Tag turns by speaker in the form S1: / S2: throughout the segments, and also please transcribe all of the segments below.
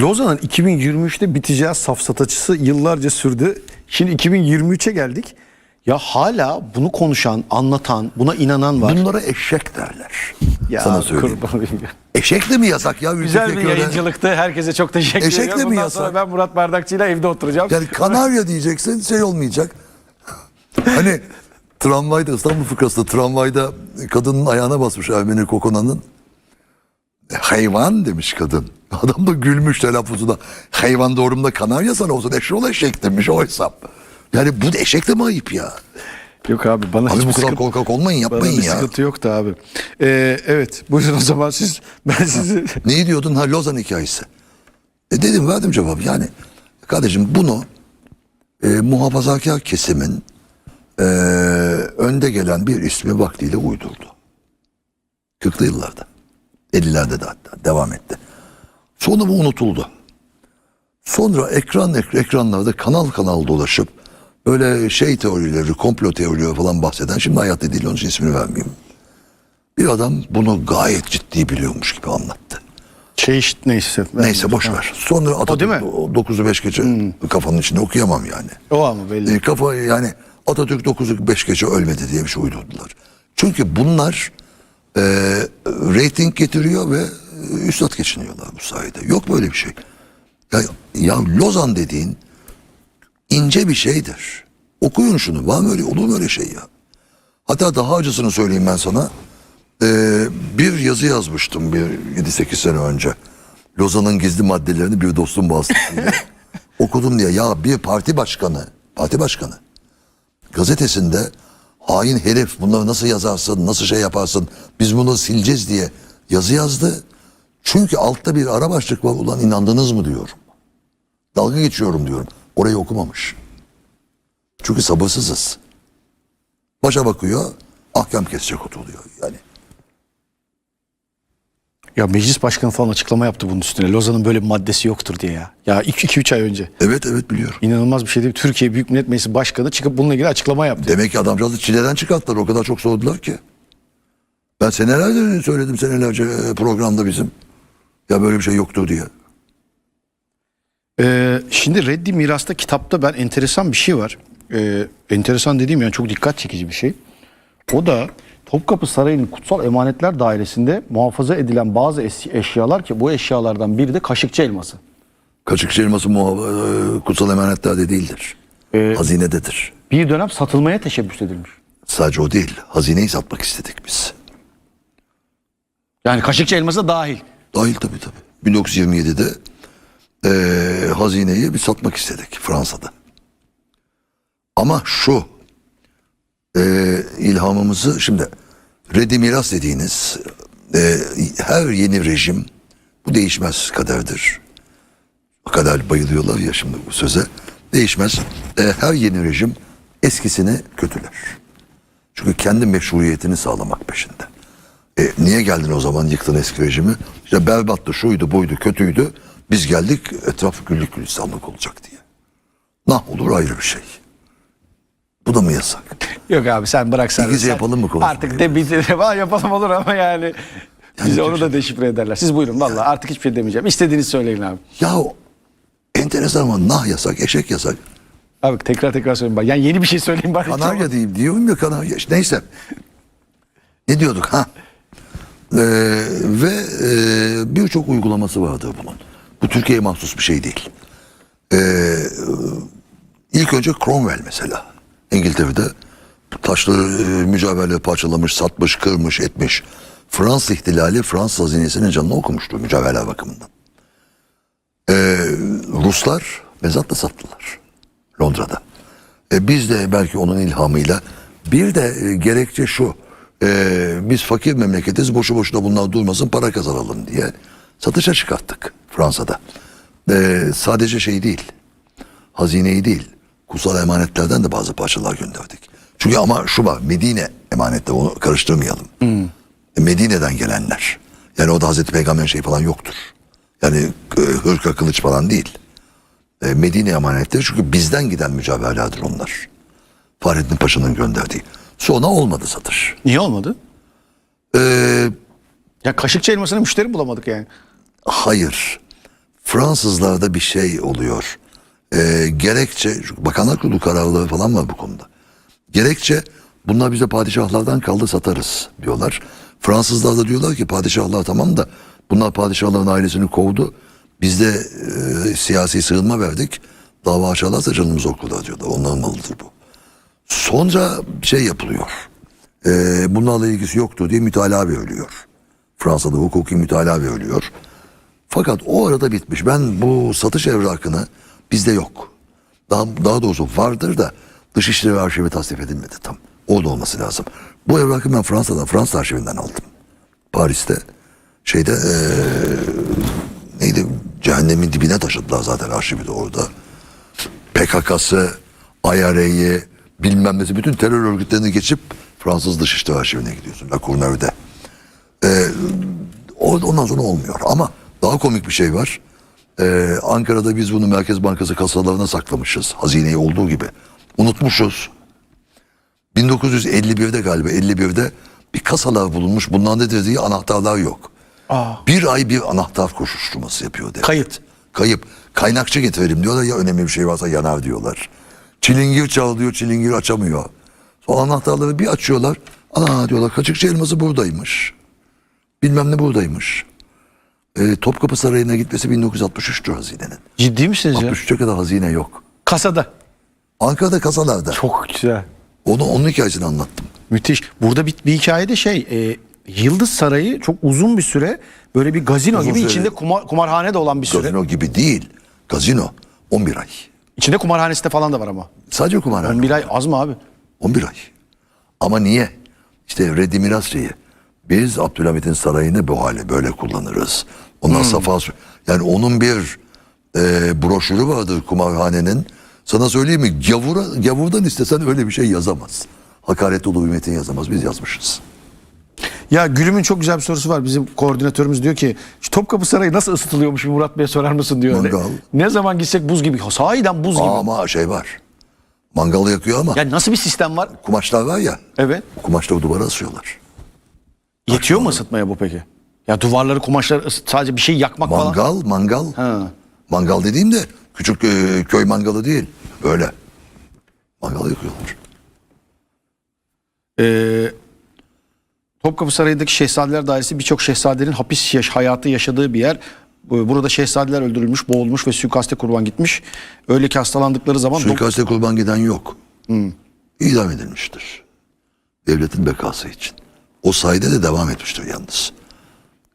S1: Lozan'ın 2023'te biteceği safsataçısı yıllarca sürdü. Şimdi 2023'e geldik. Ya hala bunu konuşan, anlatan, buna inanan var.
S2: Bunlara eşek derler.
S1: ya
S2: Sana söyleyeyim. Eşek de mi yasak ya?
S1: Güzel bir
S2: öyle?
S1: yayıncılıktı. Herkese çok teşekkür
S2: Eşek
S1: ediyorum.
S2: de mi
S1: Bundan
S2: yasak?
S1: sonra ben Murat Bardakçı'yla evde oturacağım.
S2: Yani Kanarya diyeceksin şey olmayacak. hani tramvayda İstanbul fıkrasında tramvayda kadının ayağına basmış Ermeni Kokona'nın. Hayvan demiş kadın. Adam da gülmüş telaffuzuna. Hayvan doğrumda Kanarya sana olsun eşrol eşek demiş o hesap. Yani bu da eşek de mi ayıp ya?
S1: Yok abi bana
S2: Abi
S1: hiçbir
S2: bu kadar
S1: sıkıntı,
S2: korkak olmayın
S1: bana
S2: yapmayın
S1: bir
S2: ya.
S1: sıkıntı yoktu abi. Ee, evet buyurun o zaman siz ben sizi
S2: Neyi diyordun? Ha Lozan hikayesi. E dedim verdim cevabı. Yani kardeşim bunu e, muhafazakar kesimin e, önde gelen bir ismi vaktiyle uydurdu. 40'lı yıllarda. 50'lerde de hatta devam etti. Sonra bu unutuldu. Sonra ekran ek- ekranlarda kanal kanal dolaşıp böyle şey teorileri, komplo teorileri falan bahseden şimdi hayatta değil onun için ismini vermeyeyim. Bir adam bunu gayet ciddi biliyormuş gibi anlattı.
S1: şey işte neyse.
S2: Neyse boş ver. Sonra Atatürk
S1: değil mi? Hmm.
S2: o 9'u 5 gece kafanın içinde okuyamam yani.
S1: O ama belli.
S2: E, kafa yani Atatürk 9'u 5 gece ölmedi diye bir şey uydurdular. Çünkü bunlar e, reyting getiriyor ve e, üstad geçiniyorlar bu sayede. Yok böyle bir şey. Ya, ya Lozan dediğin ince bir şeydir. Okuyun şunu. Var mı öyle, olur mu öyle şey ya? Hatta daha acısını söyleyeyim ben sana. Ee, bir yazı yazmıştım bir 7-8 sene önce. Lozan'ın gizli maddelerini bir dostum vasıtasıyla okudum diye. Ya bir parti başkanı, parti başkanı gazetesinde hain herif bunları nasıl yazarsın, nasıl şey yaparsın, biz bunu sileceğiz diye yazı yazdı. Çünkü altta bir ara başlık var ulan inandınız mı diyorum. Dalga geçiyorum diyorum. Orayı okumamış. Çünkü sabırsızız. Başa bakıyor, ahkam kesecek oturuyor yani.
S1: Ya meclis başkanı falan açıklama yaptı bunun üstüne. Lozan'ın böyle bir maddesi yoktur diye ya. Ya 2-3 ay önce.
S2: Evet evet biliyorum.
S1: İnanılmaz bir şey değil. Türkiye Büyük Millet Meclisi Başkanı çıkıp bununla ilgili açıklama yaptı.
S2: Demek ki adamcağızı çileden çıkarttılar. O kadar çok sordular ki. Ben senelerce söyledim senelerce e, programda bizim. Ya böyle bir şey yoktur diye.
S1: Ee, şimdi Reddi Miras'ta kitapta ben enteresan bir şey var. Ee, enteresan dediğim yani çok dikkat çekici bir şey. O da Topkapı Sarayı'nın kutsal emanetler dairesinde muhafaza edilen bazı eşyalar ki bu eşyalardan biri de kaşıkçı elması.
S2: Kaçıkçı elması e, kutsal emanetlerde değildir.
S1: Ee,
S2: Hazinededir.
S1: Bir dönem satılmaya teşebbüs edilmiş.
S2: Sadece o değil. Hazineyi satmak istedik biz.
S1: Yani kaşıkçı elması da dahil.
S2: Dahil tabii tabii. 1927'de eee hazineyi bir satmak istedik Fransa'da. Ama şu eee, ilhamımızı şimdi Reddi Miras dediğiniz eee, her yeni rejim bu değişmez kaderdir. O kadar bayılıyorlar ya şimdi bu söze. Değişmez. Eee, her yeni rejim eskisini kötüler. Çünkü kendi meşruiyetini sağlamak peşinde. E, niye geldin o zaman yıktın eski rejimi? İşte berbattı, şuydu, buydu, kötüydü. Biz geldik etraf güllük gülistanlık olacak diye. Nah olur ayrı bir şey. Bu da mı yasak?
S1: Yok abi sen bırak sen. Sen-
S2: yapalım mı konuşmayı?
S1: Artık de bir de falan yapalım olur ama yani. Bize onu da deşifre ederler. Siz buyurun vallahi artık hiçbir şey demeyeceğim. İstediğinizi söyleyin abi.
S2: Ya enteresan ama nah yasak, eşek yasak.
S1: Abi tekrar tekrar söyleyin bak. Yani yeni bir şey söyleyin bari.
S2: Kanarya diyeyim diyorum ya kanarya. Neyse. Ne diyorduk ha? Ee, ve e, birçok uygulaması vardır bunun. Bu Türkiye'ye mahsus bir şey değil. Ee, ilk önce Cromwell mesela. İngiltere'de taşları e, mücevherleri parçalamış, satmış, kırmış, etmiş. Fransız ihtilali Fransız hazinesinin canını okumuştu mücevherler bakımından. Ee, Ruslar mezatla sattılar Londra'da. E, biz de belki onun ilhamıyla bir de e, gerekçe şu. e, biz fakir memleketiz boşu boşuna bunlar durmasın para kazanalım diye satışa çıkarttık Fransa'da. E, sadece şey değil. Hazineyi değil. Kutsal emanetlerden de bazı parçalar gönderdik. Çünkü ama şu var Medine emanette onu karıştırmayalım. E, Medine'den gelenler. Yani o da Hazreti Peygamber'in şey falan yoktur. Yani e, hırka kılıç falan değil. E, Medine emanetleri çünkü bizden giden mücevherlerdir onlar. Fahrettin Paşa'nın gönderdiği. Sonra olmadı satış.
S1: Niye olmadı?
S2: Ee,
S1: Ya kaşıkçı elmasına müşteri bulamadık yani.
S2: hayır. Fransızlarda bir şey oluyor. Ee, gerekçe Bakanlar Kurulu kararları falan var bu konuda. Gerekçe bunlar bize padişahlardan kaldı satarız diyorlar. Fransızlar da diyorlar ki padişahlar tamam da bunlar padişahların ailesini kovdu. Biz de e, siyasi sığınma verdik. Dava açarlarsa canımız okulda diyorlar. Onların malıdır bu. Sonra şey yapılıyor. Ee, bunlarla ilgisi yoktu diye mütalaa veriliyor. Fransa'da hukuki mütalaa veriliyor. Fakat o arada bitmiş. Ben bu satış evrakını bizde yok. Daha, daha doğrusu vardır da Dışişleri Arşivi tasnif edilmedi tam. Orada olması lazım. Bu evrakı ben Fransa'dan, Fransa arşivinden aldım. Paris'te şeyde eee, neydi cehennemin dibine taşıdılar zaten arşivi de orada. PKK'sı, IRA'yı bilmem nesi bütün terör örgütlerini geçip Fransız Dışişleri Arşivine gidiyorsun. La Courneuve'de. O- Ondan sonra olmuyor. Ama daha komik bir şey var. Ee, Ankara'da biz bunu Merkez Bankası kasalarına saklamışız. Hazineyi olduğu gibi. Unutmuşuz. 1951'de galiba 51'de bir kasalar bulunmuş. Bundan ne dediği anahtarlar yok. Bir ay bir anahtar koşuşturması yapıyor devlet.
S1: Kayıt.
S2: Kayıp. Kaynakçı getirelim diyorlar ya önemli bir şey varsa yanar diyorlar. Çilingir çalıyor çilingir açamıyor. Sonra anahtarları bir açıyorlar. Ana diyorlar kaçıkçı elması buradaymış. Bilmem ne buradaymış. Ee, Topkapı Sarayı'na gitmesi 1963'tür hazinenin.
S1: Ciddi misiniz ya?
S2: 63'e kadar hazine yok.
S1: Kasada.
S2: Ankara'da kasalarda.
S1: Çok güzel.
S2: Onu onun hikayesini anlattım.
S1: Müthiş. Burada bir, bir hikayede şey e, Yıldız Sarayı çok uzun bir süre böyle bir gazino
S2: Uzun
S1: gibi
S2: süre.
S1: içinde kumar, kumarhane de olan bir süre.
S2: Gazino gibi değil. Gazino 11 ay.
S1: İçinde kumarhanesi de falan da var ama.
S2: Sadece kumarhane.
S1: 11 ay az mı abi?
S2: 11 ay. Ama niye? İşte reddi miras şeyi. Biz Abdülhamit'in sarayını bu hale böyle kullanırız. Ondan safa sü- yani onun bir e, broşürü vardır kumarhanenin. Sana söyleyeyim mi? Gavura, gavurdan istesen öyle bir şey yazamaz. Hakaret dolu bir metin yazamaz. Biz yazmışız.
S1: Ya Gülüm'ün çok güzel bir sorusu var. Bizim koordinatörümüz diyor ki Topkapı Sarayı nasıl ısıtılıyormuş bir Murat Bey'e sorar mısın diyor. Ne,
S2: Mangal.
S1: ne zaman gitsek buz gibi. Sahiden buz gibi.
S2: Ama şey var. Mangal yakıyor ama
S1: Yani nasıl bir sistem var?
S2: kumaşlar var ya.
S1: Evet.
S2: Kumaşları duvara asıyorlar.
S1: Yetiyor mu ısıtmaya bu peki? Ya duvarları, kumaşları ısıt, sadece bir şey yakmak falan.
S2: Mangal, mangal.
S1: Ha.
S2: Mangal dediğim de küçük e, köy mangalı değil. Böyle. Mangal yakıyorlar.
S1: Ee, Topkapı Sarayı'ndaki Şehzadeler Dairesi birçok şehzadenin hapis yaş hayatı yaşadığı bir yer. Bu- Burada şehzadeler öldürülmüş, boğulmuş ve suikaste kurban gitmiş. Öyle ki hastalandıkları zaman dok-
S2: Suikaste kurban giden yok. İdam edilmiştir. Devletin bekası için. O sayede de devam etmiştir yalnız.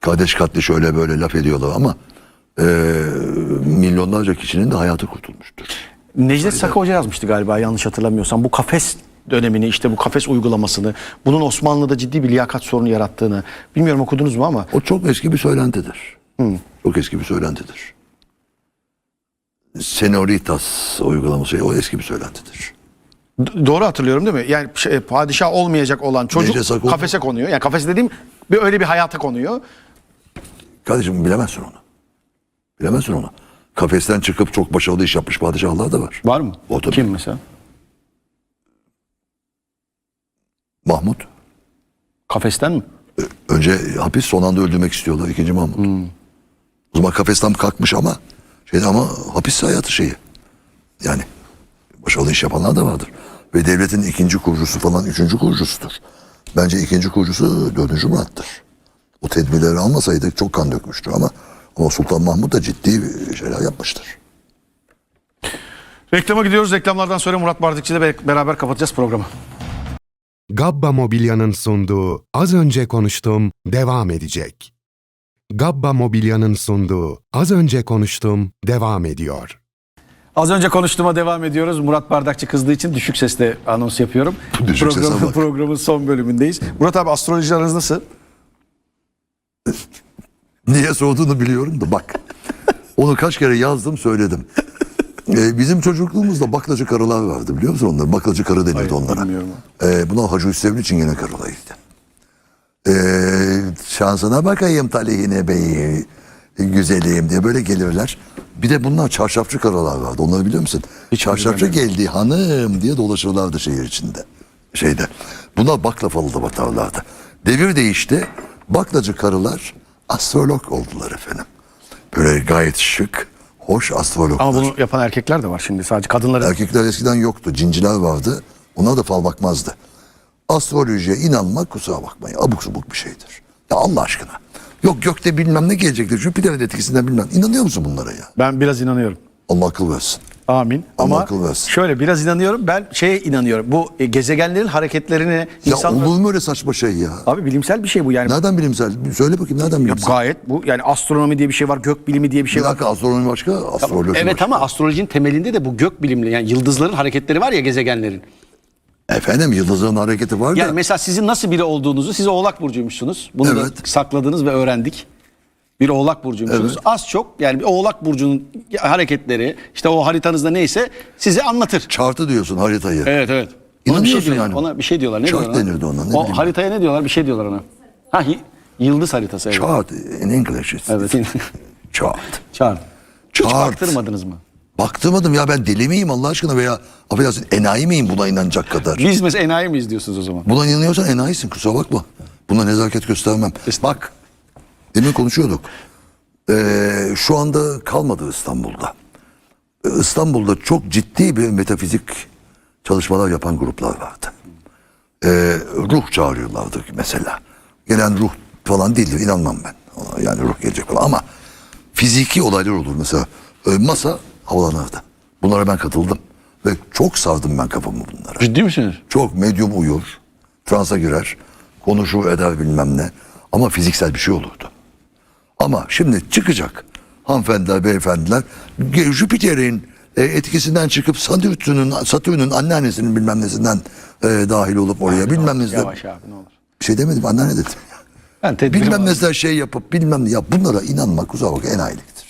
S2: Kardeş katli şöyle böyle laf ediyorlar ama e, milyonlarca kişinin de hayatı kurtulmuştur.
S1: Necdet Saka Hoca yazmıştı galiba yanlış hatırlamıyorsam. Bu kafes dönemini işte bu kafes uygulamasını bunun Osmanlı'da ciddi bir liyakat sorunu yarattığını bilmiyorum okudunuz mu ama
S2: O çok eski bir söylentidir. Çok eski bir söylentidir. Senoritas uygulaması o eski bir söylentidir.
S1: Doğru hatırlıyorum değil mi? Yani şey, padişah olmayacak olan çocuk
S2: Necdet
S1: kafese konuyor. Yani kafes dediğim bir öyle bir hayata konuyor.
S2: Kardeşim bilemezsin onu. Bilemezsin onu. Kafesten çıkıp çok başarılı iş yapmış padişahlar da var.
S1: Var mı?
S2: O tabii.
S1: Kim mesela?
S2: Mahmut.
S1: Kafesten mi?
S2: Önce hapis son anda öldürmek istiyorlar ikinci Mahmut. O zaman kafesten kalkmış ama şeyde ama hapis hayatı şeyi. Yani başarılı iş yapanlar da vardır. Ve devletin ikinci kurucusu falan üçüncü kurucusudur. Bence ikinci kurucusu dördüncü Murat'tır. O tedbirleri almasaydı çok kan dökmüştür ama ama Sultan Mahmut da ciddi şeyler yapmıştır.
S1: Reklama gidiyoruz. Reklamlardan sonra Murat Bardakçı ile be- beraber kapatacağız programı.
S3: Gabba Mobilya'nın sunduğu Az önce konuştum devam edecek. Gabba Mobilya'nın sunduğu Az önce konuştum devam ediyor.
S1: Az önce konuştuğuma devam ediyoruz. Murat Bardakçı kızdığı için düşük sesle anons yapıyorum.
S2: Düşük sese
S1: Programın, son bölümündeyiz. Murat abi astroloji aranız nasıl?
S2: Niye sorduğunu biliyorum da bak. Onu kaç kere yazdım söyledim. Ee, bizim çocukluğumuzda baklacı karılar vardı biliyor musun onları? Baklacı karı denirdi onlara.
S1: bilmiyorum.
S2: Ee, buna Hacı Hüsrev için yine karılaydı. Ee, şansına bakayım talihine beyi güzelim diye böyle gelirler. Bir de bunlar çarşafçı karılar vardı. Onları biliyor musun? çarşafçı geldi hanım diye dolaşırlardı şehir içinde. Şeyde. Bunlar baklavalı da batarlardı. Devir değişti. Baklacı karılar astrolog oldular efendim. Böyle gayet şık, hoş astrologlar.
S1: Ama bunu yapan erkekler de var şimdi sadece kadınların.
S2: Erkekler eskiden yoktu. Cinciler vardı. Ona da fal bakmazdı. Astrolojiye inanmak kusura bakmayın. Abuk subuk bir şeydir. Ya Allah aşkına. Yok gökte bilmem ne gelecektir. Jüpiter'in etkisinden bilmem. İnanıyor musun bunlara ya?
S1: Ben biraz inanıyorum.
S2: Allah akıl versin.
S1: Amin.
S2: Allah
S1: Ama
S2: akıl versin.
S1: şöyle biraz inanıyorum. Ben şeye inanıyorum. Bu e, gezegenlerin hareketlerini
S2: Ya
S1: insanlar...
S2: olur mu öyle saçma şey ya?
S1: Abi bilimsel bir şey bu yani.
S2: Nereden bilimsel? Söyle bakayım nereden
S1: Ya
S2: bilimsel?
S1: gayet bu yani astronomi diye bir şey var, gök bilimi diye bir şey
S2: Bir
S1: var.
S2: dakika astronomi başka, astroloji
S1: Evet
S2: başka.
S1: ama astrolojinin temelinde de bu gök bilimli yani yıldızların hareketleri var ya gezegenlerin.
S2: Efendim yıldızların hareketi var
S1: Yani
S2: da.
S1: mesela sizin nasıl biri olduğunuzu siz Oğlak burcuymuşsunuz. Bunu da
S2: Evet.
S1: sakladınız ve öğrendik. Bir Oğlak burcuymuşsunuz.
S2: Evet.
S1: Az çok yani bir Oğlak burcunun hareketleri işte o haritanızda neyse size anlatır.
S2: Chartı diyorsun haritayı.
S1: Evet evet. Ona bir şey
S2: İnanıyorsun
S1: diyorlar.
S2: yani.
S1: Ona bir şey diyorlar. Ne
S2: Chart
S1: diyorlar ona?
S2: denirdi ona, ne
S1: o
S2: bileyim.
S1: haritaya ne diyorlar? Bir şey diyorlar ona. Ha y- yıldız haritası evet.
S2: Chart in English it's
S1: Evet.
S2: chart.
S1: Çağır. Hiç
S2: Chart.
S1: baktırmadınız mı?
S2: Baktırmadım ya ben deli miyim Allah aşkına veya affedersin enayi miyim buna inanacak kadar.
S1: Biz mesela enayi miyiz diyorsunuz o zaman?
S2: Buna inanıyorsan enayisin kusura bakma. Buna nezaket göstermem. Bak demin konuşuyorduk. Ee, şu anda kalmadı İstanbul'da. Ee, İstanbul'da çok ciddi bir metafizik çalışmalar yapan gruplar vardı. Ee, ruh çağırıyorlardı mesela. Gelen ruh falan değildir inanmam ben. Yani ruh gelecek falan ama fiziki olaylar olur mesela. Ee, masa havalanırdı. Bunlara ben katıldım. Ve çok sardım ben kafamı bunlara.
S1: Ciddi misiniz?
S2: Çok medyum uyur. Transa girer. Konuşur eder bilmem ne. Ama fiziksel bir şey olurdu. Ama şimdi çıkacak hanımefendiler, beyefendiler Jüpiter'in e, etkisinden çıkıp Satürn'ün Satürn'ün anneannesinin bilmem nesinden e, dahil olup oraya bilmem nesinden
S1: Yavaş abi ne olur.
S2: bir şey demedim anneanne dedim.
S1: Ben
S2: bilmem nesinden şey yapıp bilmem ne ya bunlara inanmak kusura bakma enayiliktir.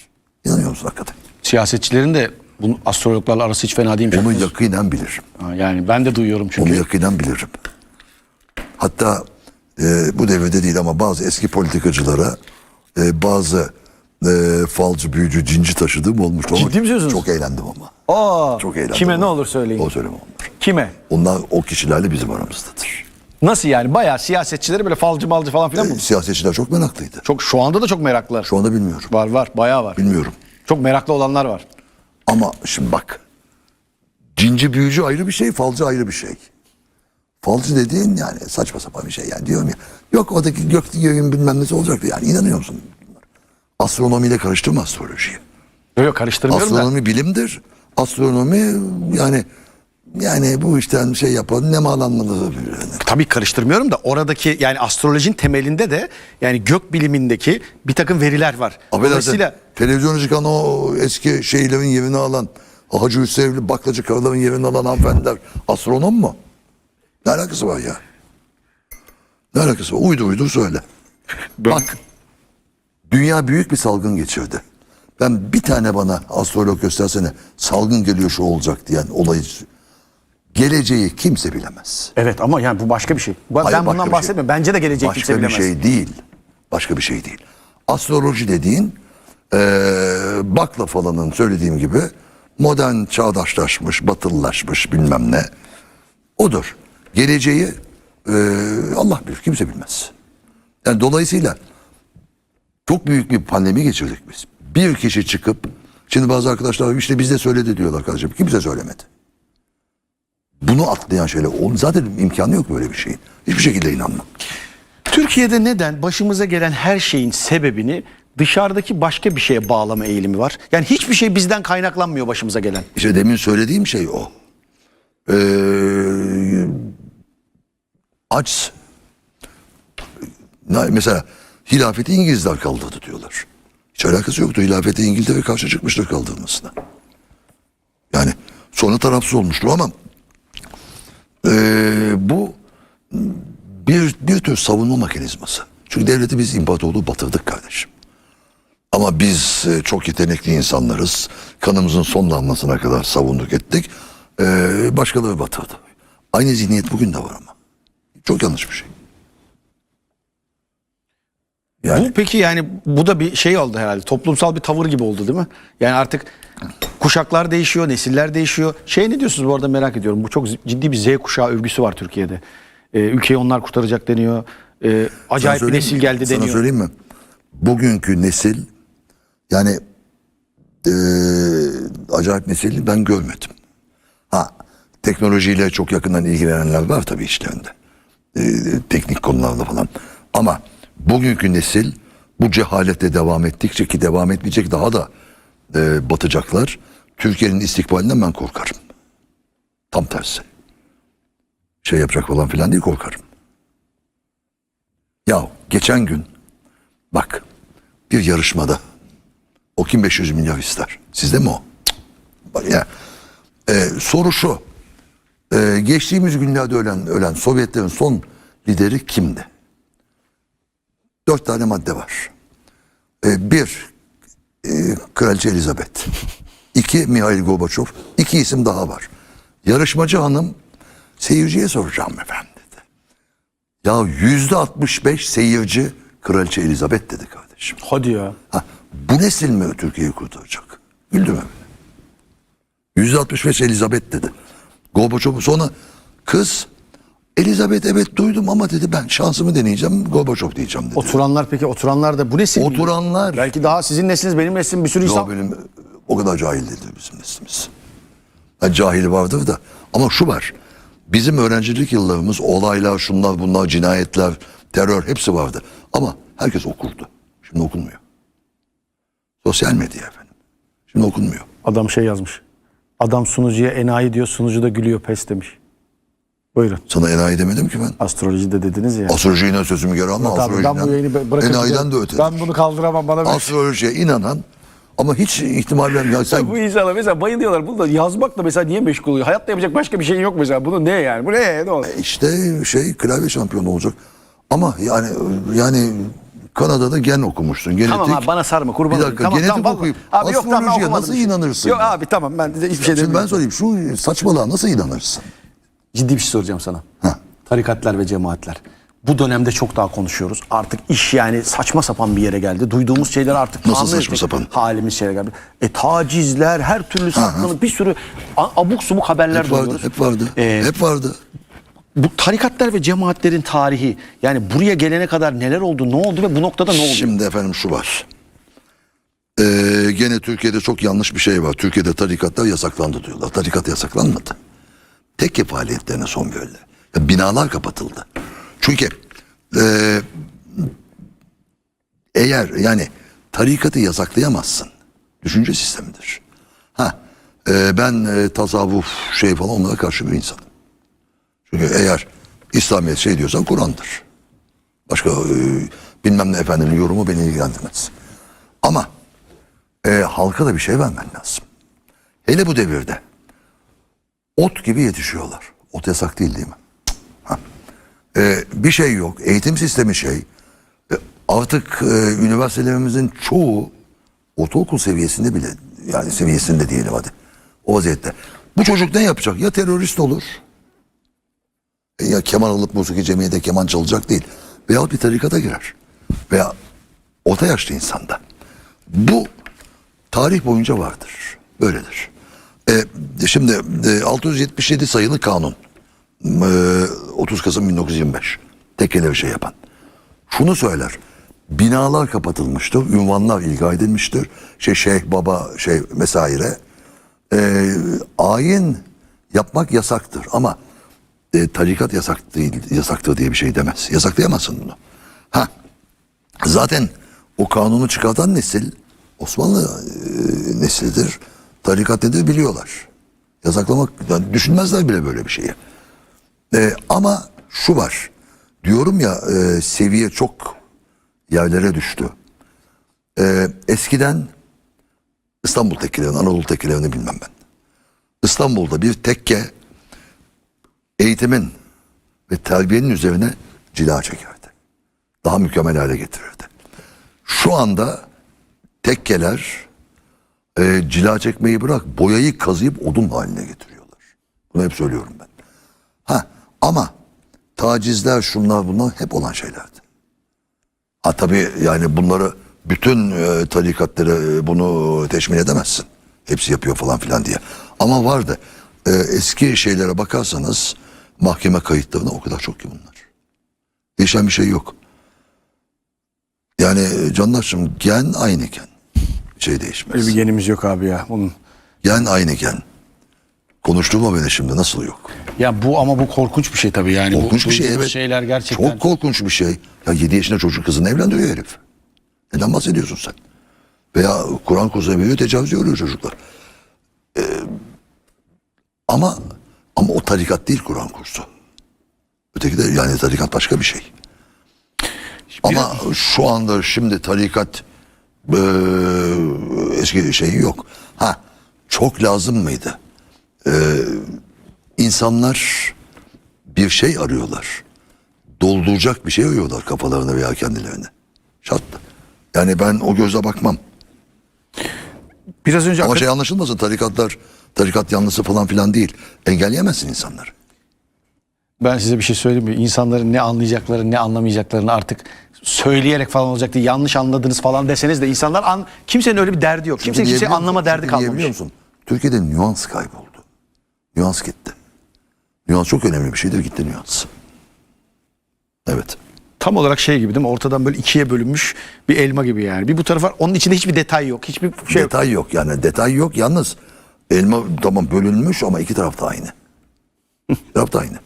S2: İnanıyor musun hakikaten?
S1: Siyasetçilerin de bu astrologlarla arası hiç fena değilmiş.
S2: Onu yakinen bilirim.
S1: Ha, Yani ben de duyuyorum çünkü.
S2: Onu yakinen bilirim. Hatta e, bu devirde değil ama bazı eski politikacılara e, bazı e, falcı, büyücü, cinci taşıdığım olmuştu. Ama
S1: Ciddi misiniz?
S2: Çok eğlendim ama.
S1: Aa,
S2: Çok eğlendim.
S1: kime
S2: ama.
S1: ne olur söyleyin.
S2: O söyleme onlar.
S1: Kime?
S2: Onlar o kişilerle bizim aramızdadır.
S1: Nasıl yani? Bayağı siyasetçileri böyle falcı balcı falan filan
S2: E,
S1: mı?
S2: siyasetçiler çok meraklıydı.
S1: Çok şu anda da çok meraklılar.
S2: Şu anda bilmiyorum.
S1: Var var bayağı var.
S2: Bilmiyorum.
S1: Çok meraklı olanlar var.
S2: Ama şimdi bak. Cinci büyücü ayrı bir şey, falcı ayrı bir şey. Falcı dediğin yani saçma sapan bir şey yani diyorum ya. Yok oradaki gök göğün bilmem nesi olacaktı yani inanıyor musun? Astronomiyle karıştırma astrolojiyi.
S1: Yok yok karıştırmıyorum da.
S2: Astronomi bilimdir. Astronomi yani yani bu işten şey yapan ne malanmalı
S1: Tabii karıştırmıyorum da oradaki yani astrolojinin temelinde de yani gök bilimindeki bir takım veriler var.
S2: Affedersin
S1: Dolayısıyla
S2: televizyona çıkan o eski şeylerin yerini alan Hacı Hüsrevli baklacı karıların yerini alan hanımefendiler astronom mu? Ne alakası var ya? Ne alakası var? Uydu uydu söyle. Bak dünya büyük bir salgın geçirdi. Ben bir tane bana astrolog göstersene salgın geliyor şu olacak diyen olayı geleceği kimse bilemez.
S1: evet ama yani bu başka bir şey. Ben,
S2: Hayır, başka
S1: bundan
S2: bir şey.
S1: bahsetmiyorum. Bence de gelecek kimse
S2: Başka bir
S1: bilemez.
S2: şey değil. Başka bir şey değil. Astroloji dediğin eee bakla falanın söylediğim gibi modern çağdaşlaşmış, batılılaşmış bilmem ne. Odur. Geleceği eee, Allah bilir, kimse bilmez. Yani dolayısıyla çok büyük bir pandemi geçirdik biz. Bir kişi çıkıp, şimdi bazı arkadaşlar işte bizde söyledi diyorlar kardeşim. Kimse söylemedi. Bunu atlayan şeyler, zaten imkanı yok böyle bir şeyin. Hiçbir şekilde inanmam.
S1: Türkiye'de neden başımıza gelen her şeyin sebebini dışarıdaki başka bir şeye bağlama eğilimi var? Yani hiçbir şey bizden kaynaklanmıyor başımıza gelen.
S2: İşte demin söylediğim şey o. Ee, aç. Mesela hilafeti İngilizler kaldırdı diyorlar. Hiç alakası yoktu. Hilafeti İngiltere karşı çıkmıştır kaldırmasına. Yani sonra tarafsız olmuştur ama bu bir, bir tür savunma mekanizması. Çünkü devleti biz imparatorluğu batırdık kardeşim. Ama biz e, çok yetenekli insanlarız. Kanımızın son damlasına kadar savunduk ettik. Ee, başkaları batırdı. Aynı zihniyet bugün de var ama. Çok yanlış bir şey. Yani
S1: Bu peki yani bu da bir şey oldu herhalde. Toplumsal bir tavır gibi oldu değil mi? Yani artık kuşaklar değişiyor, nesiller değişiyor. Şey ne diyorsunuz bu arada merak ediyorum. Bu çok ciddi bir Z kuşağı övgüsü var Türkiye'de. Ee, ülkeyi onlar kurtaracak deniyor. Ee,
S2: Sana
S1: acayip bir nesil
S2: mi?
S1: geldi
S2: Sana
S1: deniyor.
S2: söyleyeyim mi? Bugünkü nesil Yani eee acayip meseleyi ben görmedim. Ha teknolojiyle çok yakından ilgilenenler var tabii işlerinde. Eee, teknik konularda falan. Ama bugünkü nesil bu cehalete devam ettikçe ki devam etmeyecek daha da eee, batacaklar. Türkiye'nin istikbalinden ben korkarım. Tam tersi. Şey yapacak falan filan değil korkarım. Ya geçen gün bak bir yarışmada o kim 500 milyar ister? Sizde mi o? Cık. Bak ya e, soru şu. E, geçtiğimiz günlerde ölen ölen Sovyetlerin son lideri kimdi? Dört tane madde var. E, bir e, Kraliçe Elizabeth. İki Mihail Gorbaçov. İki isim daha var. Yarışmacı hanım seyirciye soracağım efendim dedi. Ya yüzde 65 seyirci Kraliçe Elizabeth dedi kardeşim.
S1: Hadi ya.
S2: Ha, bu nesil mi Türkiye'yi kurtaracak? Güldü mü? Yüzde 65 Elizabeth dedi. Gorbaçov sonra kız Elizabeth evet duydum ama dedi ben şansımı deneyeceğim Gorbaçov diyeceğim dedi.
S1: Oturanlar peki oturanlar da bu nesil mi?
S2: Oturanlar
S1: Belki daha sizin nesliniz benim neslim bir sürü
S2: ya
S1: insan.
S2: benim o kadar cahil değildir bizim neslimiz. Ha, cahili vardır da ama şu var. Bizim öğrencilik yıllarımız olaylar şunlar bunlar cinayetler terör hepsi vardı. Ama herkes okurdu. Şimdi okunmuyor. Sosyal medya efendim. Şimdi okunmuyor.
S1: Adam şey yazmış. Adam sunucuya enayi diyor sunucu da gülüyor pes demiş. Buyurun.
S2: Sana enayi demedim ki ben.
S1: Astrolojide dediniz ya.
S2: Astrolojiye sözümü geri alma.
S1: Tamam, ben bu yayını
S2: enayiden de öte.
S1: Ben bunu kaldıramam bana. bir-
S2: Astrolojiye inanan ama hiç ihtimal vermiyor. Sen
S4: Bu insanlar mesela bayılıyorlar. Bunu da yazmakla mesela niye meşgul oluyor? Hayatta yapacak başka bir şey yok mesela. Bunu ne yani? Bu ne? Ne oldu?
S2: işte şey klavye şampiyonu olacak. Ama yani yani Kanada'da gen okumuşsun. Genetik.
S4: Tamam abi bana sarma kurban
S2: Bir dakika
S4: Tamam,
S2: genetik
S4: tamam,
S2: okuyup
S4: Abi yok, tamam,
S2: astrolojiye nasıl
S4: şey.
S2: inanırsın?
S4: Yok abi tamam ben de hiçbir şey
S2: Şimdi
S4: demiyorum.
S2: ben sorayım şu saçmalığa nasıl inanırsın?
S1: Ciddi bir şey soracağım sana.
S2: Heh.
S1: Tarikatlar ve cemaatler. Bu dönemde çok daha konuşuyoruz. Artık iş yani saçma sapan bir yere geldi. Duyduğumuz şeyler artık
S2: Nasıl saçma sapan?
S1: halimiz şeye geldi. E tacizler, her türlü saklılık, bir sürü abuk subuk haberler
S2: Hep vardı,
S1: duyuyoruz.
S2: hep vardı.
S1: Ee,
S2: hep vardı.
S1: Bu tarikatlar ve cemaatlerin tarihi yani buraya gelene kadar neler oldu, ne oldu ve bu noktada ne oldu?
S2: Şimdi efendim şu var. Ee, gene Türkiye'de çok yanlış bir şey var. Türkiye'de tarikatlar yasaklandı diyorlar. Tarikat yasaklanmadı. Tekke faaliyetlerine son verildi. Binalar kapatıldı. Çünkü e, eğer yani tarikatı yasaklayamazsın. Düşünce sistemidir. Ha, e, ben e, tasavvuf şey falan onlara karşı bir insanım. Çünkü eğer İslamiyet şey diyorsan Kur'an'dır. Başka e, bilmem ne efendinin yorumu beni ilgilendirmez. Ama e, halka da bir şey vermen lazım. Hele bu devirde ot gibi yetişiyorlar. Ot yasak değil değil mi? Cık, ha. E, bir şey yok. Eğitim sistemi şey. E, artık e, üniversitelerimizin çoğu ortaokul seviyesinde bile yani seviyesinde diyelim hadi. O vaziyette. Bu çocuk ne yapacak? Ya terörist olur e, ya keman alıp musiki cemiyete keman çalacak değil. Veya bir tarikata girer. Veya orta yaşlı insanda. Bu tarih boyunca vardır. Böyledir. E, şimdi e, 677 sayılı kanun. E, 30 Kasım 1925. Tekkeleri şey yapan. Şunu söyler. Binalar kapatılmıştır. Ünvanlar ilga edilmiştir. Şey şeyh baba şey vesaire. E, ayin yapmak yasaktır ama e, tarikat yasak değil, yasaktır diye bir şey demez. Yasaklayamazsın bunu. Ha, zaten o kanunu çıkartan nesil Osmanlı e, neslidir. Tarikat nedir biliyorlar. Yasaklamak, yani düşünmezler bile böyle bir şeyi. E, ama şu var. Diyorum ya e, seviye çok yerlere düştü. E, eskiden İstanbul tekkilerini, Anadolu tekkilerini bilmem ben. İstanbul'da bir tekke eğitimin ve terbiyenin üzerine cila çekerdi. Daha mükemmel hale getirirdi. Şu anda tekkeler e, cila çekmeyi bırak boyayı kazıyıp odun haline getiriyorlar. Bunu hep söylüyorum ben. Ha ama tacizler şunlar bunlar hep olan şeylerdi. Ha tabii yani bunları bütün e, tarikatları e, bunu teşmil edemezsin. Hepsi yapıyor falan filan diye. Ama vardı. E, eski şeylere bakarsanız mahkeme kayıtlarına o kadar çok ki bunlar. Değişen bir şey yok. Yani Candaş'ım gen aynı gen. şey değişmez.
S4: Öyle bir genimiz yok abi ya. Bunun.
S2: Gen aynı gen. Konuşturma beni şimdi nasıl yok?
S1: Ya bu ama bu korkunç bir şey tabii yani. Bu
S2: Korkunç bir şey evet.
S1: Şeyler gerçekten.
S2: Çok korkunç bir şey. Ya 7 yaşında çocuk kızını evlendiriyor herif. Neden bahsediyorsun sen? Veya Kur'an kursuna veriyor tecavüz görüyor çocuklar. Ee, ama ama o tarikat değil Kur'an kursu. Öteki de yani tarikat başka bir şey. Ama şu anda şimdi tarikat eee, eski şey yok. Ha çok lazım mıydı? Eee insanlar bir şey arıyorlar. Dolduracak bir şey arıyorlar kafalarına veya kendilerine. Şart. Yani ben o göze bakmam.
S1: Biraz önce
S2: Ama şey anlaşılmasın tarikatlar, tarikat yanlısı falan filan değil. Engelleyemezsin insanları.
S1: Ben size bir şey söyleyeyim mi? İnsanların ne anlayacaklarını ne anlamayacaklarını artık söyleyerek falan olacak diye yanlış anladınız falan deseniz de insanlar an, kimsenin öyle bir derdi yok. Kimse kimseyi
S2: Diyebiliyor
S1: anlama
S2: musun?
S1: derdi
S2: Çünkü
S1: kalmamış.
S2: diyebiliyor musun? Türkiye'de nüans kayboldu. Nüans gitti. Nüans çok önemli bir şeydir gitti nüans. Evet.
S1: Tam olarak şey gibi değil mi? Ortadan böyle ikiye bölünmüş bir elma gibi yani. Bir bu tarafa onun içinde hiçbir detay yok. Hiçbir şey yok.
S2: detay yok yani detay yok yalnız elma tamam bölünmüş ama iki taraf da aynı. iki taraf da aynı.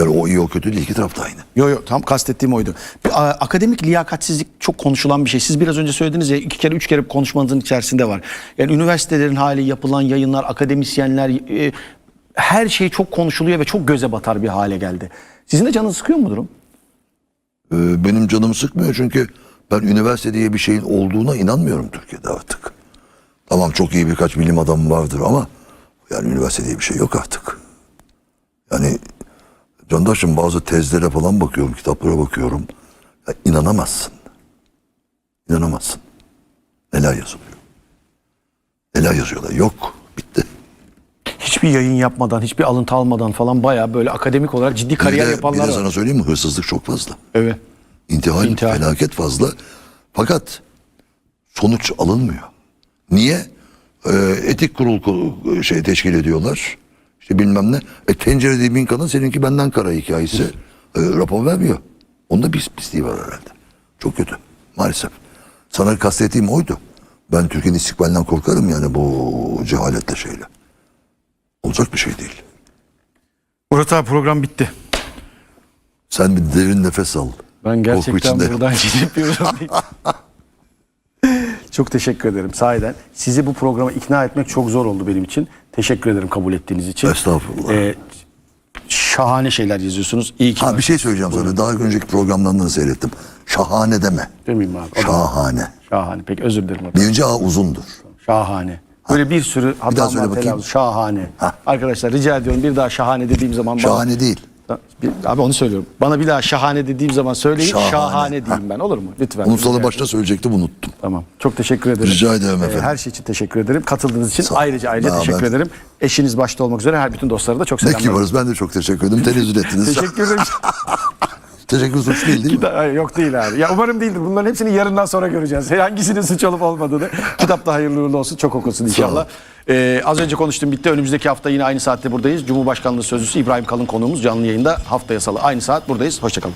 S2: Yani o iyi o kötü değil iki taraf da aynı.
S1: Yok yok tam kastettiğim oydu. Bir, a- akademik liyakatsizlik çok konuşulan bir şey. Siz biraz önce söylediniz ya iki kere üç kere konuşmanızın içerisinde var. Yani üniversitelerin hali, yapılan yayınlar, akademisyenler e, her şey çok konuşuluyor ve çok göze batar bir hale geldi. Sizin de canınız sıkıyor mu durum?
S2: Ee, benim canımı sıkmıyor çünkü ben üniversite diye bir şeyin olduğuna inanmıyorum Türkiye'de artık. Tamam çok iyi birkaç bilim adamı vardır ama yani üniversite diye bir şey yok artık. Yani Candaş'ım bazı tezlere falan bakıyorum, kitaplara bakıyorum. Ya inanamazsın. İnanamazsın. Neler yazılıyor. Neler yazıyorlar. Yok. Bitti.
S1: Hiçbir yayın yapmadan, hiçbir alıntı almadan falan bayağı böyle akademik olarak ciddi
S2: Bir
S1: kariyer
S2: de, bir
S1: yapanlar
S2: de
S1: var.
S2: sana söyleyeyim mi? Hırsızlık çok fazla.
S1: Evet.
S2: İntihal,
S1: İntihal.
S2: felaket fazla. Fakat sonuç alınmıyor. Niye? Ee, etik kurul ku- şey teşkil ediyorlar. İşte bilmem ne. E tencere dibin kadın seninki benden kara hikayesi. E, rapor vermiyor. Onda bir pisliği var herhalde. Çok kötü. Maalesef. Sana kastettiğim oydu. Ben Türkiye'nin istikbalinden korkarım yani bu cehaletle şeyle. Olacak bir şey değil.
S1: Murat abi program bitti.
S2: Sen bir derin nefes al.
S1: Ben gerçekten buradan gidip. Çok teşekkür ederim sahiden. Sizi bu programa ikna etmek çok zor oldu benim için. Teşekkür ederim kabul ettiğiniz için.
S2: Estağfurullah.
S1: Ee, şahane şeyler yazıyorsunuz. İyi ki
S2: Ha bir şey söyleyeceğim sana. Daha önceki programlarını da seyrettim. Şahane deme.
S1: demeyeyim abi.
S2: Şahane.
S1: Şahane. Peki özür dilerim. abi.
S2: Birinci A uzundur.
S1: Şahane. Böyle bir sürü
S2: daha
S1: hatam
S2: söyle
S1: var
S2: bakayım.
S1: Şahane.
S2: Ha.
S1: Arkadaşlar rica ediyorum bir daha şahane dediğim zaman. bana-
S2: Şahane değil.
S1: Bir- Abi onu söylüyorum. Bana bir daha şahane dediğim zaman söyleyin. Şahane,
S2: Şahane.
S1: diyeyim ben olur mu? Lütfen. Rica ederim.
S2: başta söyleyecektim unuttum.
S1: Tamam. Çok teşekkür ederim.
S2: Rica ederim
S1: Ee,
S2: efendim.
S1: Her şey için teşekkür ederim. Katıldığınız için ayrıca ayrıca
S2: Ya
S1: teşekkür
S2: ben-
S1: ederim. Eşiniz başta olmak üzere her bütün dostlara da çok
S2: Ne
S1: selamlar.
S2: kibarız ben de çok teşekkür ederim. Tenezzül ettiniz.
S1: Teşekkür ederim.
S2: teşekkür suç değil değil mi?
S1: Hayır, Yok değil abi. Ya umarım değildir. Bunların hepsini yarından sonra göreceğiz. Hangisinin suç olup olmadığını. Kitap da hayırlı uğurlu olsun. Çok okusun inşallah. Ee, az önce konuştum bitti. Önümüzdeki hafta yine aynı saatte buradayız. Cumhurbaşkanlığı Sözcüsü İbrahim Kalın konuğumuz canlı yayında haftaya salı aynı saat buradayız. Hoşçakalın.